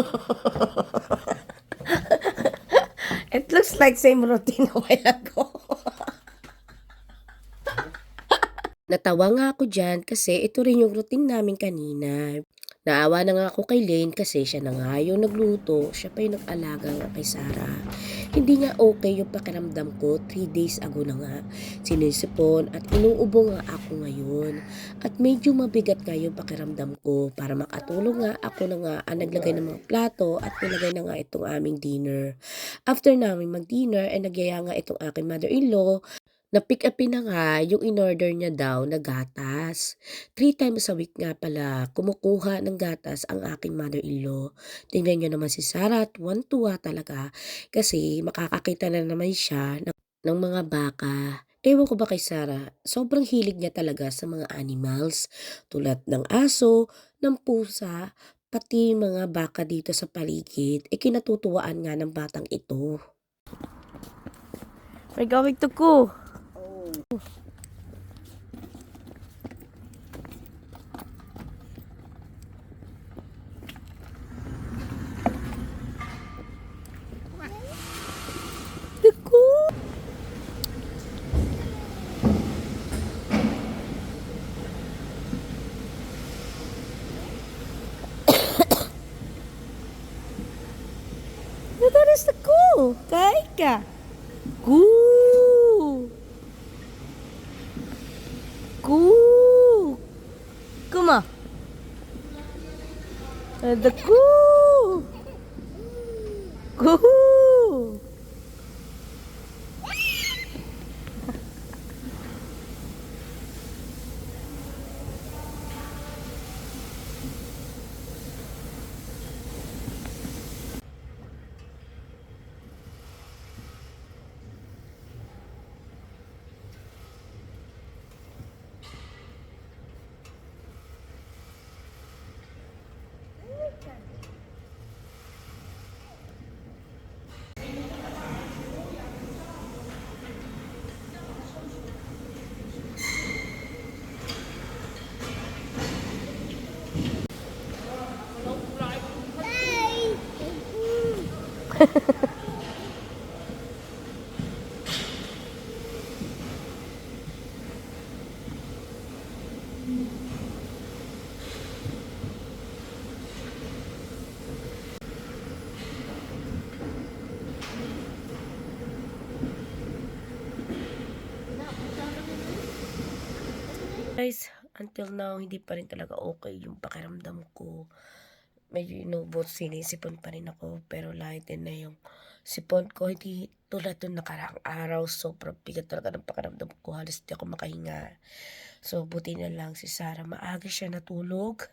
It looks like same routine a while ago. Natawa nga ako dyan kasi ito rin yung routine namin kanina. Naawa na nga ako kay Lane kasi siya na nga yung nagluto, siya pa yung nag-alaga nga kay Sarah. Hindi nga okay yung pakiramdam ko, 3 days ago na nga. Sinisipon at inuubo nga ako ngayon. At medyo mabigat nga yung pakiramdam ko para makatulong nga ako na nga ang naglagay ng mga plato at nilagay na nga itong aming dinner. After namin mag-dinner, ay nagyaya nga itong aking mother-in-law na pick upin na nga yung in-order niya daw na gatas. Three times a week nga pala kumukuha ng gatas ang aking mother-in-law. Tingnan niyo naman si Sarah at tuwa talaga kasi makakakita na naman siya ng, ng mga baka. Ewan ko ba kay Sarah, sobrang hilig niya talaga sa mga animals tulad ng aso, ng pusa, pati mga baka dito sa paligid. E kinatutuwaan nga ng batang ito. We're going to go. The cool, Kain ka. Goo. Goo. Kuma. The goo. Goo. Guys, until now, hindi pa rin talaga okay yung pakiramdam ko. Medyo inubot, sinisipon pa rin ako. Pero lahat din na yung sipon ko, hindi tulad nung nakaraang araw. Sobrang bigat talaga ng pakiramdam ko. Halos di ako makahinga. So, buti na lang si Sarah. Maaga siya natulog.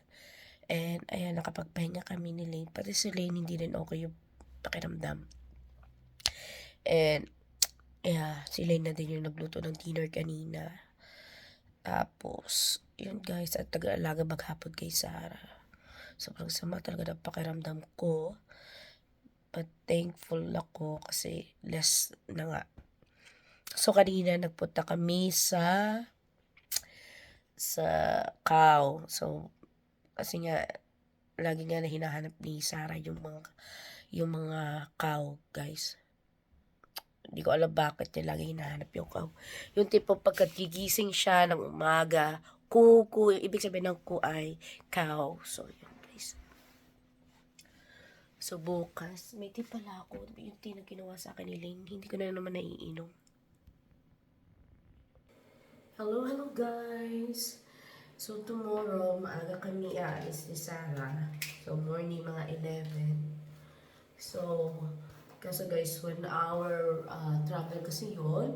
And, ayan, nakapagpahinga kami ni Lane. Pati si Lane, hindi rin okay yung pakiramdam. And, yeah, si Lane na din yung nagluto ng dinner kanina. Tapos, yun guys, at taga-alaga maghapon kay Sarah. Sobrang sama talaga ng pakiramdam ko. But thankful ako kasi less na nga. So, kanina nagpunta kami sa sa cow. So, kasi nga, lagi nga na hinahanap ni Sarah yung mga yung mga cow, guys. Hindi ko alam bakit niya lagi hinahanap yung cow. Yung tipo pagkagigising siya ng umaga, kuku, ibig sabihin ng ku ay cow. So, yun. So, bukas, may tea pala ako. Yung tea na ginawa sa akin ni Ling, hindi ko na naman naiinom. Hello, hello guys! So, tomorrow, maaga kami aalis ni Sarah. So, morning, mga 11. So, kasi guys, one hour uh, travel kasi yun.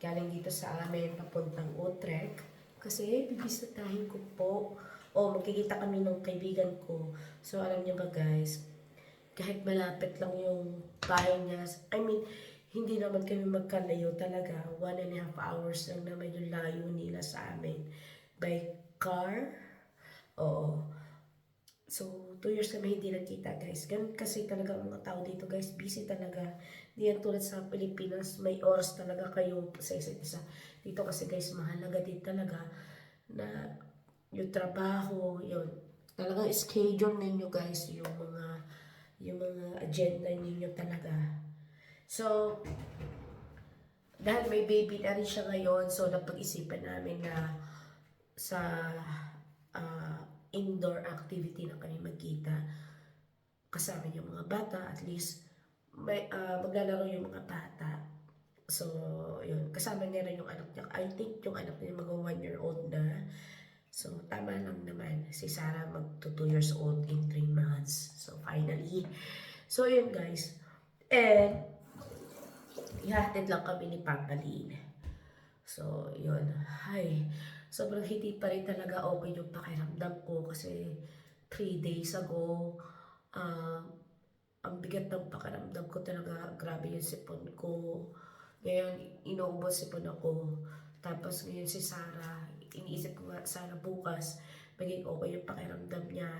Galing dito sa amin, papuntang Utrecht. Kasi bibisitahin ko po. O, magkikita kami ng kaibigan ko. So, alam niyo ba guys, kahit malapit lang yung bahay niya, I mean, hindi naman kami magkalayo talaga. One and a half hours lang naman yung layo nila sa amin. By car. Oo. So, two years kami hindi nagkita, guys. Ganun kasi talaga ang mga tao dito, guys. Busy talaga. Hindi yan tulad sa Pilipinas. May oras talaga kayo sa isa't isa. Dito kasi, guys, mahalaga din talaga na yung trabaho, yun. Talagang schedule ninyo, guys, yung mga yung mga agenda ninyo talaga. So, dahil may baby na rin siya ngayon, so napag-isipan namin na sa ah, indoor activity na kami magkita kasama yung mga bata, at least may, ah, maglalaro yung mga bata. So, yun. Kasama niya rin yung anak niya. I think yung anak niya mag one year old Si Sarah mag 2 years old in 3 months. So, finally. So, yun guys. And, ihatid lang kami ni Papa. So, yun. Ay, sobrang hindi pa rin talaga okay yung pakiramdam ko kasi 3 days ago, ah, ang bigat ng pakiramdam ko talaga. Grabe yung sipon ko. Ngayon, inuubos sipon ako. Tapos ngayon si Sarah, iniisip ko sana bukas, maging okay yung pakiramdam niya.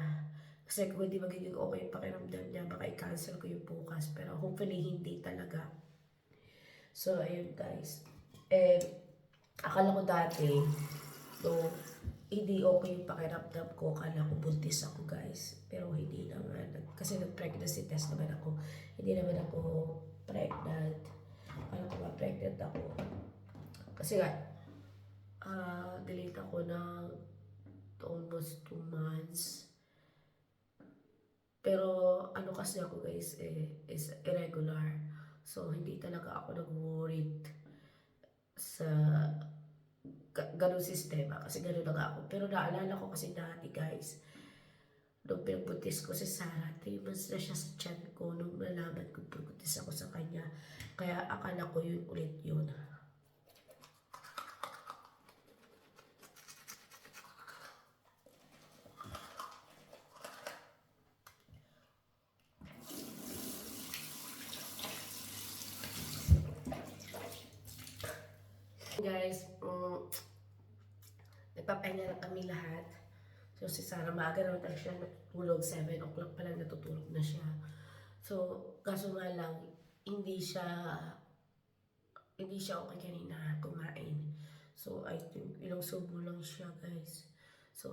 Kasi kung hindi magiging okay yung pakiramdam niya, baka i-cancel ko yung bukas. Pero hopefully, hindi talaga. So, ayun guys. And, akala ko dati, no, hindi okay yung pakiramdam ko. Akala ko buntis ako guys. Pero hindi naman. Kasi nag-pregnancy test naman ako. Hindi naman ako pregnant. Akala ko nga pregnant ako. Kasi nga, ah delete ako ng almost two months. Pero ano kasi ako guys eh, is irregular. So hindi talaga ako nag-worried sa ga- ganun sistema kasi ganun na nga ako. Pero naalala ko kasi dati guys, nung pinagbutis ko si Sarah, 3 months na siya sa tiyan ko nung nalaman ko pinagbutis ako sa kanya. Kaya akala ko yun ulit yun. Guys, um, nagpapahinga na kami lahat. So si Sarah maaga naman talaga siya natulog. 7 o'clock pa lang natutulog na siya. So, kaso nga lang, hindi siya hindi siya okay kanina kumain. So, I think ilang subo lang siya, guys. So,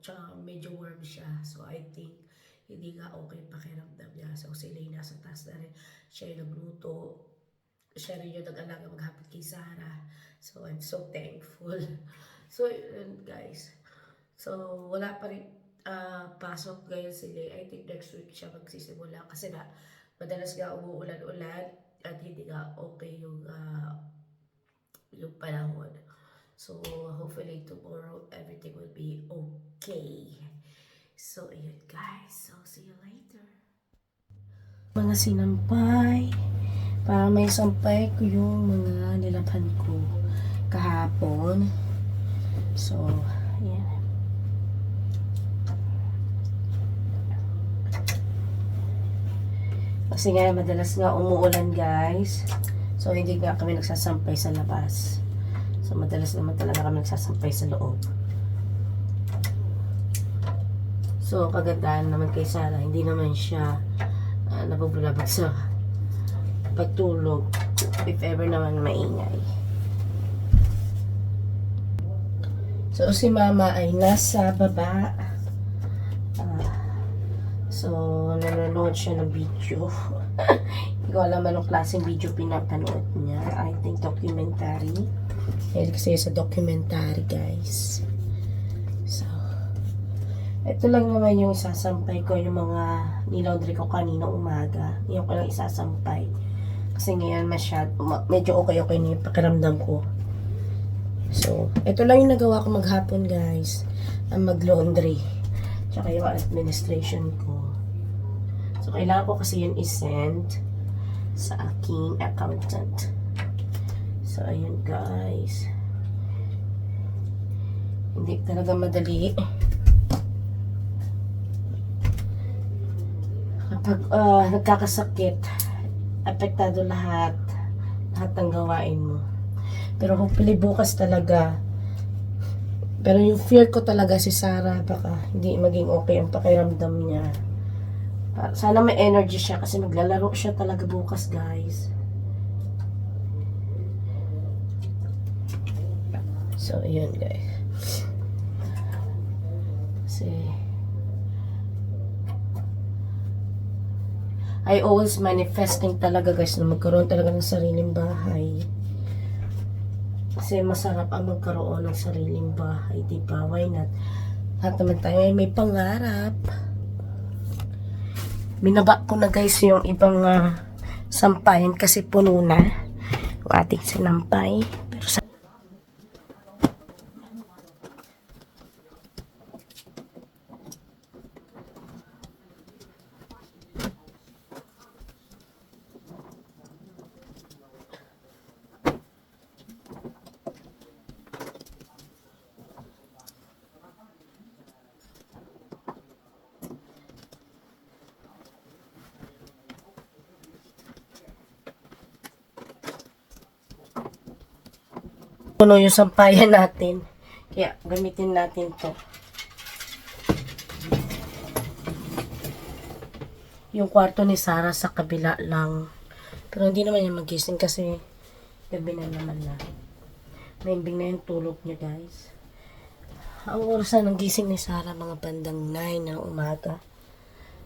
tsaka medyo warm siya. So, I think hindi nga okay pakiramdam niya. So, sila yung nasa taas na rin. Siya yung nagluto. Siya rin yung nag-alaga maghapon kay Sarah. So, I'm so thankful. So, yun, guys. So, wala pa rin ah, pasok ngayon sila. I think next week siya magsisimula. Kasi na, madalas nga umuulan-ulan at hindi nga okay yung, ah, yung panahon. So, hopefully tomorrow everything will be okay. So, ayun guys. So, see you later. Mga sinampay. Para may sampay ko yung mga nilaphan ko kahapon. So, yan. Kasi nga, madalas nga umuulan, guys. So, hindi nga kami nagsasampay sa labas. So, madalas naman talaga kami nagsasampay sa loob. So, kagandahan naman kay Sarah, hindi naman siya uh, nabubulabag sa pagtulog if ever naman maingay. So, si mama ay nasa baba. Ah, so, nanonood siya ng video. Hindi ko alam anong klaseng video pinapanood niya. I think documentary. Mahilig kasi sa documentary, guys. So, ito lang naman yung isasampay ko, yung mga nilaundry ko kanina umaga. Yung ko lang isasampay. Kasi ngayon masyad, ma- medyo okay-okay na yung pakiramdam ko. So, ito lang yung nagawa ko maghapon guys. Ang mag-laundry. Tsaka yung administration ko. So, kailangan ko kasi yun i-send sa aking accountant. So, ayun guys. Hindi talaga madali. Kapag ah, nagkakasakit, apektado lahat. Lahat ng gawain mo. Pero hopefully bukas talaga. Pero yung fear ko talaga si Sarah, baka hindi maging okay ang pakiramdam niya. Sana may energy siya kasi maglalaro siya talaga bukas, guys. So, yun, guys. Kasi, I always manifesting talaga guys na magkaroon talaga ng sariling bahay. Kasi masarap ang magkaroon ng sariling bahay, di ba? Why not? Lahat naman tayo ay may pangarap. Binaba ko na guys yung ibang ah, sampayan kasi puno na yung ating sinampay. Pero sa puno yung sampayan natin. Kaya gamitin natin to. Yung kwarto ni Sarah sa kabila lang. Pero hindi naman yan magising kasi gabi na naman na. Naimbing na yung tulog niya guys. Ang oras na ng gising ni Sarah mga bandang 9 ng umaga.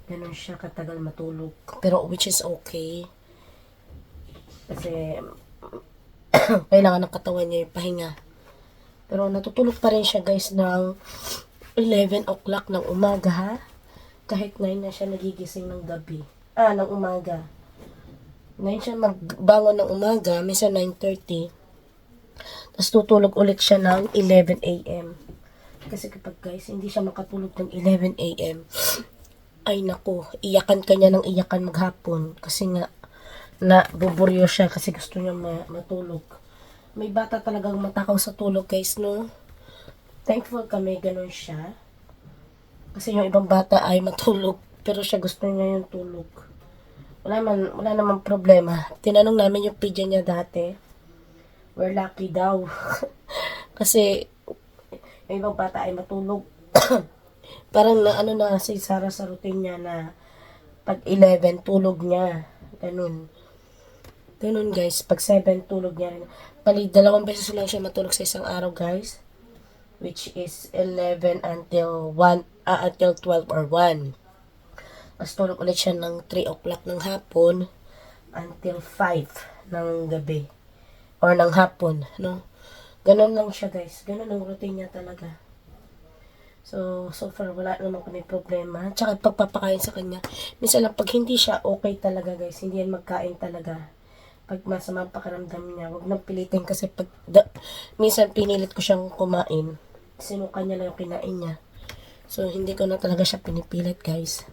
Ganon siya katagal matulog. Pero which is okay. Kasi kailangan ng katawan niya yung pahinga. Pero natutulog pa rin siya guys ng 11 o'clock ng umaga ha. Kahit 9 na siya nagigising ng gabi. Ah, ng umaga. 9 siya magbangon ng umaga, minsan 9.30. Tapos tutulog ulit siya ng 11 a.m. Kasi kapag guys, hindi siya makatulog ng 11 a.m. Ay nako, iyakan ka niya ng iyakan maghapon. Kasi nga, na buburyo siya kasi gusto niya ma- matulog. May bata talagang matakaw sa tulog guys, no? Thankful kami, ganun siya. Kasi yung ibang bata ay matulog, pero siya gusto niya yung tulog. Wala man, wala namang problema. Tinanong namin yung pidya niya dati. We're lucky daw. kasi yung ibang bata ay matulog. Parang na ano na si Sarah sa routine niya na pag 11 tulog niya. Ganun. Ganun guys, pag 7 tulog niya rin. Bali, dalawang beses lang siya matulog sa isang araw guys. Which is 11 until 1, ah, until 12 or 1. Tapos tulog ulit siya ng 3 o'clock ng hapon until 5 ng gabi. Or ng hapon, no? Ganun lang siya guys. Ganun ang routine niya talaga. So, so far, wala naman kami problema. Tsaka pagpapakain sa kanya. Minsan lang, pag hindi siya okay talaga, guys, hindi yan magkain talaga. Pag masama ang pakiramdam niya, wag nang pilitin kasi pag, da, minsan pinilit ko siyang kumain. Sinuka niya lang yung kinain niya. So, hindi ko na talaga siya pinipilit, guys.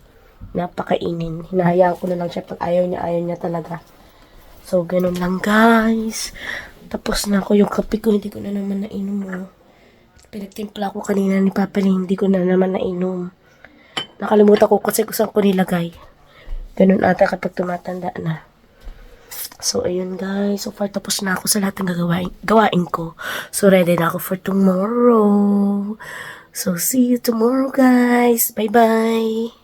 Napakainin. Hinahayaan ko na lang siya pag ayaw niya, ayaw niya talaga. So, ganun lang, guys. Tapos na ako yung kape ko, hindi ko na naman nainom, oh. Pinagtimpla ko kanina ni Papa Lee, hindi ko na naman nainom. Nakalimutan ko kasi kung saan ko nilagay. Ganun ata kapag tumatanda na. So, ayun guys. So far, tapos na ako sa lahat ng gagawain, gawain ko. So, ready na ako for tomorrow. So, see you tomorrow guys. Bye-bye.